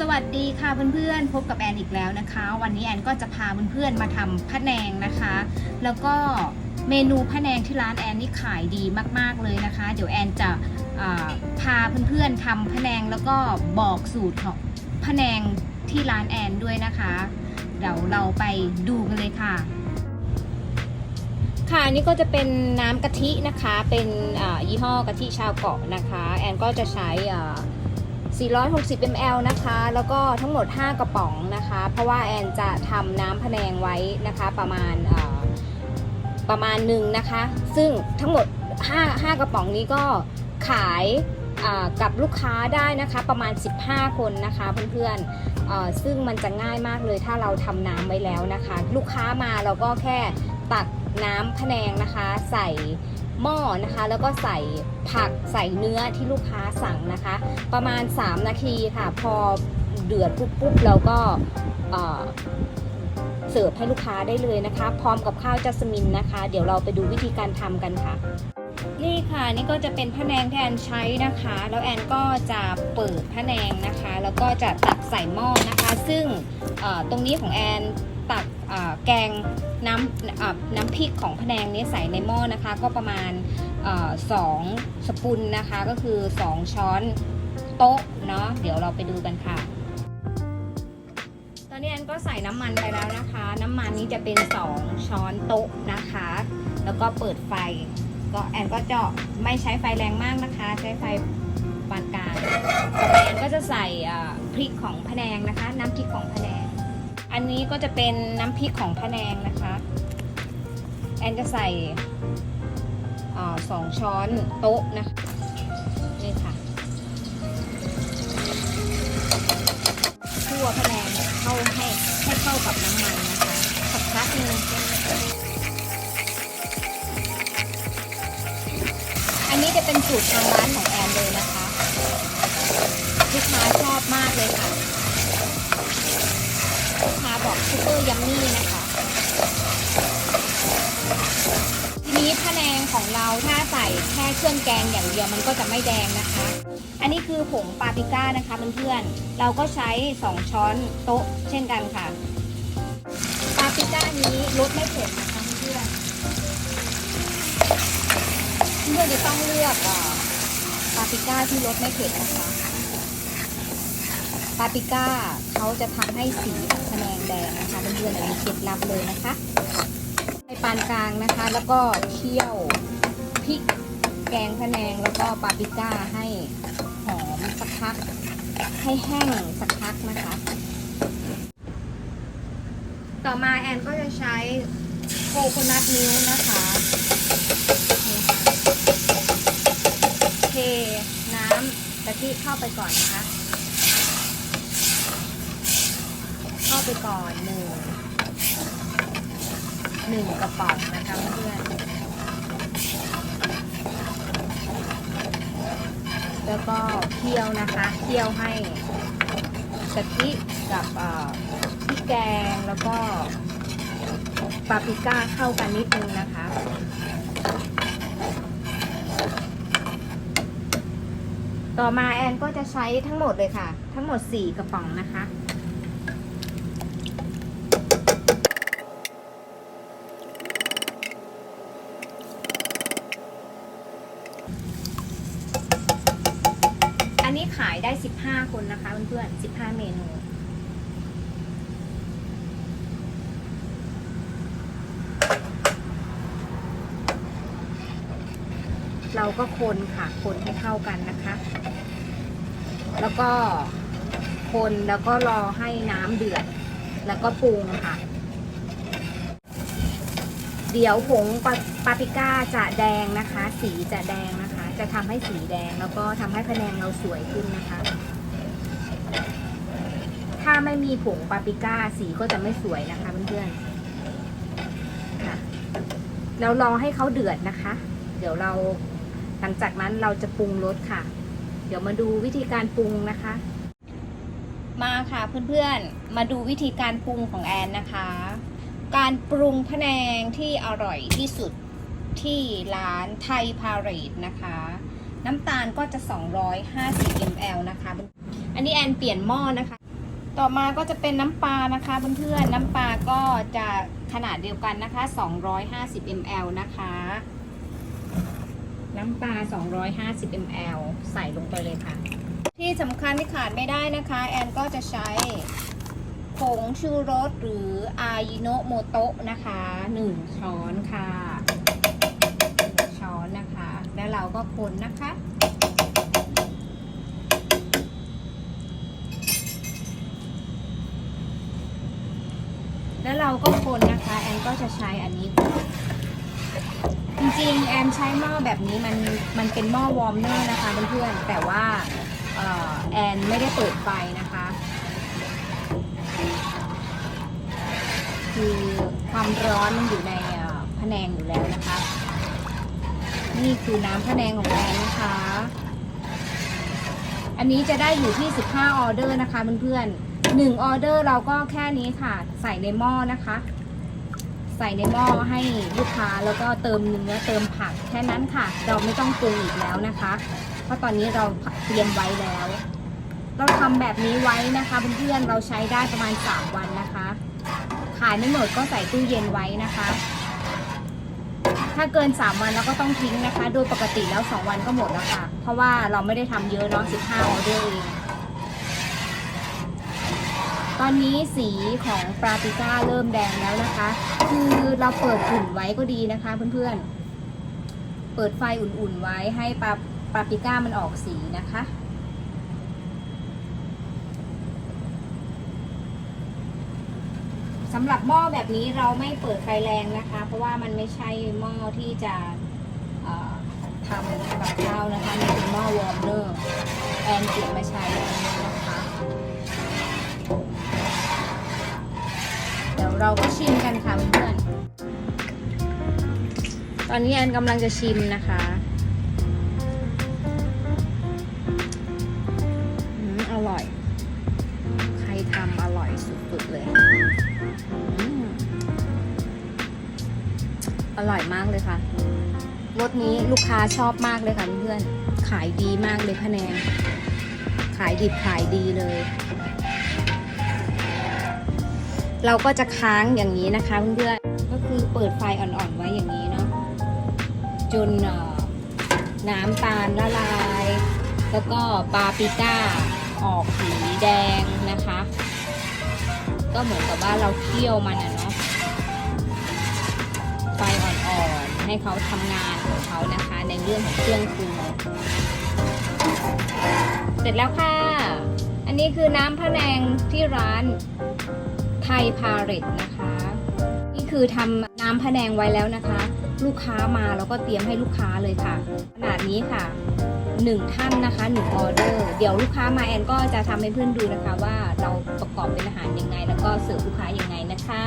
สวัสดีค่ะเพื่อนๆ พบกับแอนอีกแล้วนะคะ วันนี้แอนก็จะพาเพื่อนๆมาทำพะแนงนะคะ แล้วก็เมนูพะแนงที่ร้านแอนนี่ขายดีมากๆเลยนะคะ เดี๋ยวแอนจะพาเพื่อนๆทำพะแนงแล้วก็บอกสูตรของพะแนงที่ร้านแอนด้วยนะคะ เดี๋ยวเราไปดูกันเลยค่ะ ค่ะอันนี่ก็จะเป็นน้ำกะทินะคะ เป็นอ่ายี่ห้อกะทิชาวเกาะนะคะ แอนก็จะใช้อ่า 460 ml นะคะ แล้วก็ทั้งหมด 5 กระป๋องนะคะ เพราะว่าแอนจะทำน้ำพะแนงไว้นะคะประมาณประมาณหนึ่งนะคะ ซึ่งทั้งหมด 5 5 กระป๋องนี้ก็ขายกับลูกค้าได้นะคะประมาณ 15 คนนะคะเพื่อนๆซึ่งมันจะง่ายมากเลยถ้าเราทำน้ำไว้แล้วนะคะ ลูกค้ามาเราก็แค่ตักน้ำพะแนงนะคะ ใส่ หม้อนะคะ แล้วก็ใส่ผักใส่เนื้อที่ลูกค้าสั่งนะคะ ประมาณ 3 นาทีค่ะ พอเดือดปุ๊บปุ๊บเราก็เสิร์ฟให้ลูกค้าได้เลยนะคะ พร้อมกับข้าวจัสมินนะคะ เดี๋ยวเราไปดูวิธีการทำกันค่ะ นี่ค่ะนี่ก็จะเป็นพะแนงที่แอนใช้นะคะ แล้วแอนก็จะเปิดพะแนงนะคะ แล้วก็จะตักใส่หม้อนะคะ ซึ่งเอ่อตรงนี้ของแอนตักแกงน้ำน้ำพริกของพะแนงนี้ใส่ในหม้อนะคะ ก็ประมาณอสองสปุนนะคะ ก็คือ 2 ช้อนโต๊ะเนาะเดี๋ยวเราไปดูกันค่ะ ตอนนี้แอนก็ใส่น้ำมันไปแล้วนะคะ น้ำมันนี้จะเป็น 2 ช้อนโต๊ะนะคะ แล้วก็เปิดไฟ ก็แอนก็จะไม่ใช้ไฟแรงมากนะคะ ใช้ไฟปานกลางแอนก็จะใส่อ่ พริกของพะแนงนะคะ น้ำพริกของพะแนง อันนี้ก็จะเป็นน้ำพริกของพะแนงนะคะแอนจะใส่สองช้อนโต๊ะนะคะนี่ค่ะคั่วพะแนงเข้าให้ให้เข้ากับน้ำมันนะคะสักพักหนึงอันนี้จะเป็นสูตรทางร้านของแอนเลยนะคะ ลูกค้าชอบมากเลยค่ะลูกค้าบอกซูเปอร์ยัมมี่นะคะ ทีนี้พะแนงของเราถ้าใส่แค่เครื่องแกงอย่างเดียวมันก็จะไม่แดงนะคะ อันนี้คือผงปาปริก้านะคะเพื่อนๆเราก็ใช้ 2 ช้อนโต๊ะเช่นกันค่ะ ปาปริก้านี้รสไม่เผ็ดนะคะเพื่อนเพื่อนจะต้องเลือกปาปริก้าที่รสไม่เผ็ดนะคะ ปาปริก้าเขาจะทำให้สีของพะแนงแดงนะคะเพื่อนๆอันนี้เคล็ดลับเลยนะคะในปานกลางนะคะ แล้วก็เคี่ยวพริกแกงพะแนงแล้วก็ปาปริก้าให้หอมสักพัก ให้แห้งสักพักนะคะ ต่อมาแอนก็จะใช้โคโคนัทมิลค์นะคะเทน้ำกะทิเข้าไปก่อนนะคะ เข้า ไปก่อนหนึ่งหนึ่งกระป๋องนะคะเพื่อนแล้วก็เคี่ยวนะคะเคี่ยวให้กะทิกับเอ่อพริกแกงแล้วก็ปาปริก้าเข้ากันนิดนึงนะคะต่อมาแอนก็จะใช้ทั้งหมดเลยค่ะ ทั้งหมด 4 กระป๋องนะคะ ขายได้15คนนะคะเพื่อนๆ15เมนู เราก็คนค่ะคนให้เข้ากันนะคะ แล้วก็คนแล้วก็รอให้น้ำเดือด แล้วก็ปรุงค่ะ เดี๋ยวผงปาปาปริก้าจะแดงนะคะ สีจะแดงนะคะ จะทำให้สีแดงแล้วก็ทำให้พะแนงเราสวยขึ้นนะคะ ถ้าไม่มีผงปาปริก้าสีก็จะไม่สวยนะคะเพื่อนๆค่ะเรารอให้เขาเดือดนะคะ เดี๋ยวเราหลังจากนั้นเราจะปรุงรสค่ะ เดี๋ยวมาดูวิธีการปรุงนะคะ มาค่ะเพื่อนๆ มาดูวิธีการปรุงของแอนนะคะ การปรุงพะแนงที่อร่อยที่สุดที่ร้านไทยพาเรดนะคะ น้ำตาลก็จะ 250 ml นะคะ อันนี้แอนเปลี่ยนหม้อนะคะ ต่อมาก็จะเป็นน้ำปลานะคะเพื่อนๆน้ำปลาก็จะขนาดเดียวกันนะคะ 250 ml นะคะ น้ำปลา 250 ml ใส่ลงไปเลยค่ะ ที่สำคัญที่ขาดไม่ได้นะคะ แอนก็จะใช้ ผงชูรสหรืออายิโนโมโตะนะคะ1ช้อนค่ะช้อนนะคะ แล้วเราก็คนนะคะแล้วเราก็คนนะคะ แอนก็จะใช้อันนี้ จริงๆ แอนใช้หม้อแบบนี้มันมันเป็นหม้อวอร์มเนอร์นะคะเพื่อนๆแต่ว่าแอนไม่ได้เปิดไฟนะคะ คือความร้อนมันอยู่ในเอ่อพะแนงอยู่แล้วนะคะ นี่คือน้ำพะแนงของแอนนะคะ อันนี้จะได้อยู่ที่ 15 ออเดอร์นะคะเพื่อนๆหนึ่งออเดอร์เราก็แค่นี้ค่ะ ใส่ในหม้อนะคะ ใส่ในหม้อให้ลูกค้าแล้วก็เติมเนื้อเติมผักแค่นั้นค่ะ เราไม่ต้องปรุงอีกแล้วนะคะ เพราะตอนนี้เราเตรียมไว้แล้ว เราทำแบบนี้ไว้นะคะเพื่อนๆเราใช้ได้ประมาณ 3 วันนะคะ ขายไม่หมดก็ใส่ตู้เย็นไว้นะคะ ถ้าเกิน 3 วันเราก็ต้องทิ้งนะคะ โดยปกติแล้ว 2 วันก็หมดแล้วค่ะ เพราะว่าเราไม่ได้ทำเยอะเนาะ15ออเดอร์เองตอนนี้สีของปาปริก้าเริ่มแดงแล้วนะคะ คือเราเปิดอุ่นไว้ก็ดีนะคะเพื่อนๆ เปิดไฟอุ่นๆไว้ให้ปาปาปริก้ามันออกสีนะคะ สำหรับหม้อแบบนี้เราไม่เปิดไฟแรงนะคะ เพราะว่ามันไม่ใช่หม้อที่จะทำกับข้าวนะคะมันเป็นหม้อวอร์มเนอร์แอนเก็บมาใช้อันนี้นะคะเดี๋ยวเราก็ชิมกันค่ะเพื่อนตอนนี้แอนกำลังจะชิมนะคะอืมอร่อย อร่อยมากเลยค่ะ รสนี้ลูกค้าชอบมากเลยค่ะเพื่อนขายดีมากเลยพะแนง ขายดิบขายดีเลย เราก็จะค้างอย่างนี้นะคะเพื่อนก็คือเปิดไฟอ่อนๆไว้อย่างนี้เนาะจนน้ำตาลละลาย แล้วก็ปาปิก้าออกสีแดงนะคะ ก็เหมือนกับว่าเราเคี่ยวมันอะเนาะ ไฟอ่อนๆ ให้เขาทำงานของเขานะคะ ในเรื่องของเครื่องปรุงเสร็จแล้วค่ะ อันนี้คือน้ำพะแนงที่ร้านไทยพาเรตนะคะ นี่คือทำน้ำพะแนงไว้แล้วนะคะ ลูกค้ามาแล้วก็เตรียมให้ลูกค้าเลยค่ะ ขนาดนี้ค่ะหนึ่งท่านนะคะหนึ่งออเดอร์ เดี๋ยวลูกค้ามาแอนก็จะทำให้เพื่อนดูนะคะ ว่าเราประกอบเป็นอาหารยังไง แล้วก็เสิร์ฟลูกค้ายังไงนะคะ